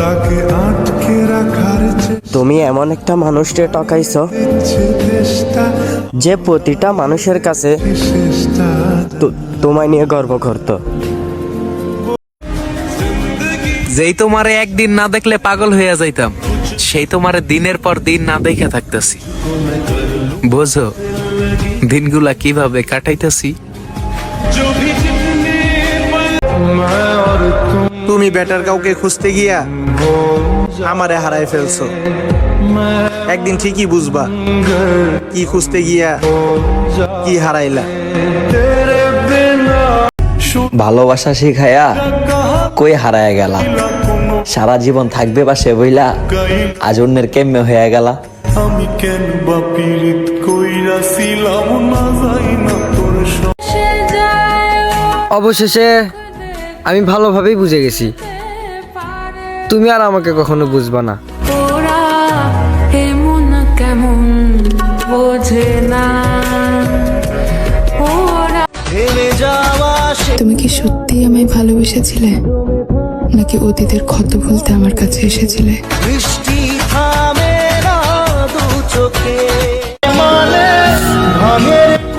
তাকে আটকে রাখার তুমি এমন একটা মানুষকে টকাইছ যে প্রতিটা মানুষের কাছে তো- তোমায় নিয়ে গর্ব করতো। যেই তোমারে একদিন না দেখলে পাগল হইয়া যাইতাম সেই তোমারে দিনের পর দিন না দেখে থাকতেছি। বোঝো দিনগুলা কীভাবে কাটাইতেছি? তুমি বেটার কাউকে খুঁজতে গিয়া আমারে হারায় ফেলছো। একদিন ঠিকই বুঝবা কি খুঁজতে গিয়া কি হারাইলা। ভালোবাসা শিখায়া কই হারায় গেলা? সারা জীবন থাকবে বা সে বইলা আজ অন্যের কেম্মে হয়ে গেলা? আমি কেন বা পীড়িত কইরাছিলাম না যাই না তোর অবশেষে আমি ভালোভাবেই বুঝে গেছি। তুমি আর আমাকে কখনো বুঝবা না। তুমি কি সত্যি আমায় ভালোবেসেছিলে? নাকি অতীতের ক্ষত ভুলতে আমার কাছে এসেছিলে?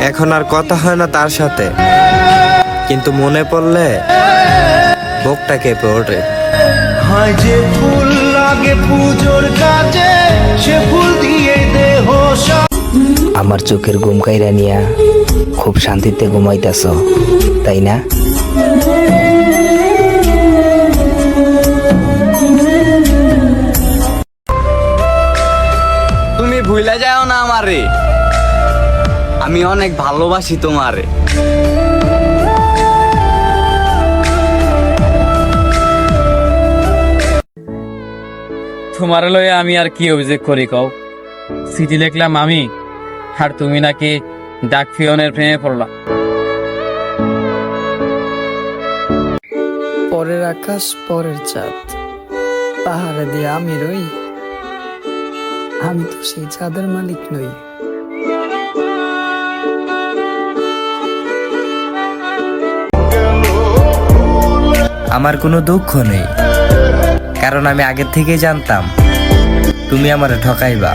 এখন আর কথা হয় না তার সাথে। কিন্তু মনে পড়লে বুকটা কেঁপে ওঠে। হয় যে ফুল লাগে পুজোর কাজে সে ফুল দিয়ে দেহ আমার চোখের ঘুম কাইরা নিয়া খুব শান্তিতে ঘুমাইতেছ তাই না? তুমি ভুলে যাও না আমারে। আমি অনেক ভালোবাসি তোমারে। তোমার লয়ে আমি আর কি অভিযোগ করি কও? চিঠি লিখলাম আমি আর তুমি নাকি ডাক ফিয়নের প্রেমে পড়লা। পরের আকাশ পরের চাঁদ পাহাড়ে দিয়ে আমি রই। আমি তো সেই চাঁদের মালিক নই। আমার কোনো দুঃখ নেই। কারণ আমি আগের থেকেই জানতাম তুমি আমারে ঠকাইবা।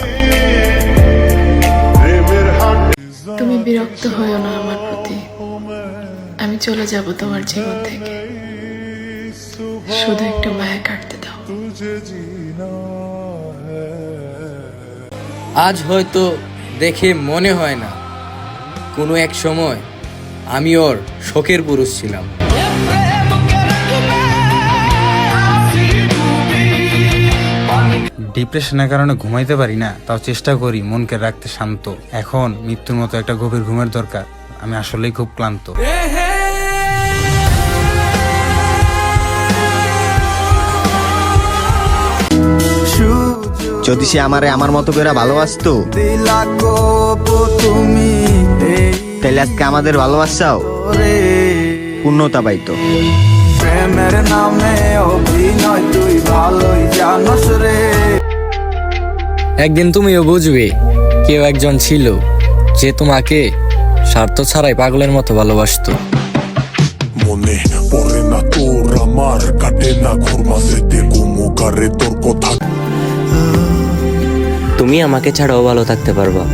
তুমি বিরক্ত হয়েও না আমার প্রতি। আমি চলে যাব তোমার জীবন থেকে। শুধু একটু মায়া কাটতে দাও। আজ হয়তো দেখে মনে হয় না কোনো এক সময় আমি ওর শখের পুরুষ ছিলাম। ডিপ্রেশনের কারণে ঘুমাইতে পারি না তাও চেষ্টা করি মনকে রাখতে শান্ত। এখন মৃত্যুর মতো একটা গভীর ঘুমের দরকার আমি আসলেই খুব ক্লান্ত। যদি সে আমারে আমার মতো করে ভালোবাসতো তাহলে আজকে আমাদের ভালোবাসাও পূর্ণতা পাইতো। একদিন তুমিও বুঝবে কেউ একজন ছিল যে তোমাকে স্বার্থ ছাড়াই পাগলের মতো ভালোবাসতো। মনে পড়ে না তোর আমার কাটে না তোর কথা। তুমি আমাকে ছাড়াও ভালো থাকতে পারবা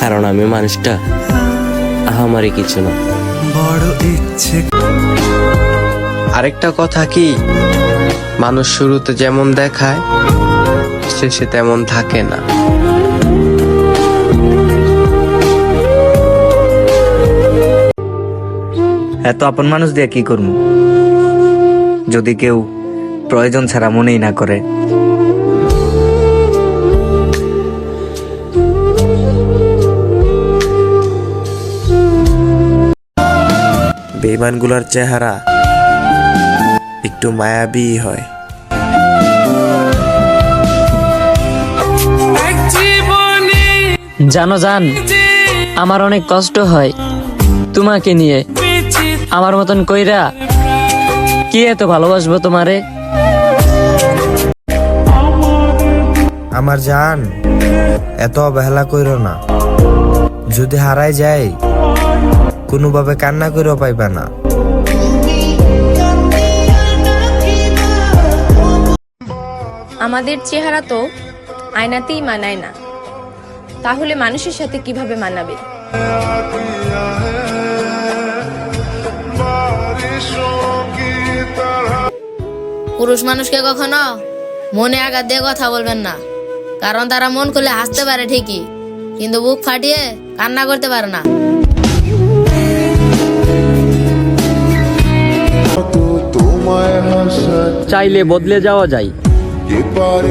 কারণ আমি মানুষটা আহামারি কিছু না। বড় ইচ্ছে। আরেকটা কথা কি মানুষ শুরুতে যেমন দেখায় শেষে তেমন থাকে না। এত আপন মানুষ দিয়ে কি করব? যদি কেউ প্রয়োজন ছাড়া মনেই না করে। বেইমানগুলোর চেহারা একটু মায়াবী হয়। জানো জান আমার অনেক কষ্ট হয় তোমাকে নিয়ে। আমার মতন কইরা কি এত ভালোবাসবো তোমারে? আমার জান এত অবহেলা কইরো না। যদি হারাই যায় কোনোভাবে কান্না করেও পাইবা না। আমাদের চেহারা তো আয়নাতেই মানায় না। তাহলে মানুষের সাথে কীভাবে মানাবে? পুরুষ মানুষকে কখনো মনে আঘাত দিয়ে কথা বলবেন না। কারণ তারা মন খুলে হাসতে পারে ঠিকই কিন্তু বুক ফাটিয়ে কান্না করতে পারে না। চাইলে বদলে যাওয়া যায়।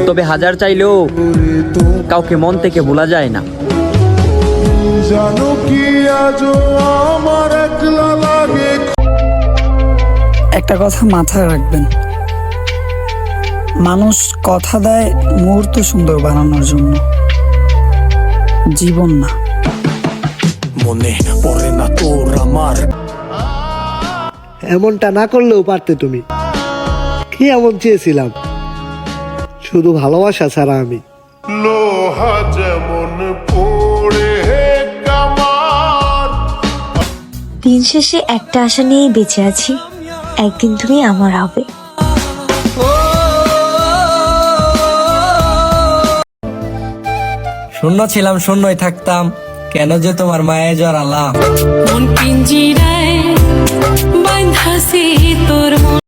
তবে হাজার চাইলেও কাউকে মন থেকে ভোলা যায় না। জানো কি আজ আমার একলা লাগে? একটা কথা মাথায় রাখবেন। মানুষ কথা দেয় মুহূর্ত সুন্দর বানানোর জন্য। জীবন না। মনে পড়ে না তোর আমার। এমনটা না করলেও পারতে তুমি। কি এমন চেয়েছিলাম? শুধু ভালোবাসা ছাড়া আমি। লোহা যেমন পড়ে দিন শেষে একটা আশা নিয়েই বেঁচে আছি। একদিন তুমি আমার হবে। শূন্য ছিলাম শূন্যই থাকতাম। কেন যে তোমার মায়ে জড়ালাম। মন পিঞ্জিরায় বাঁধাছে তোর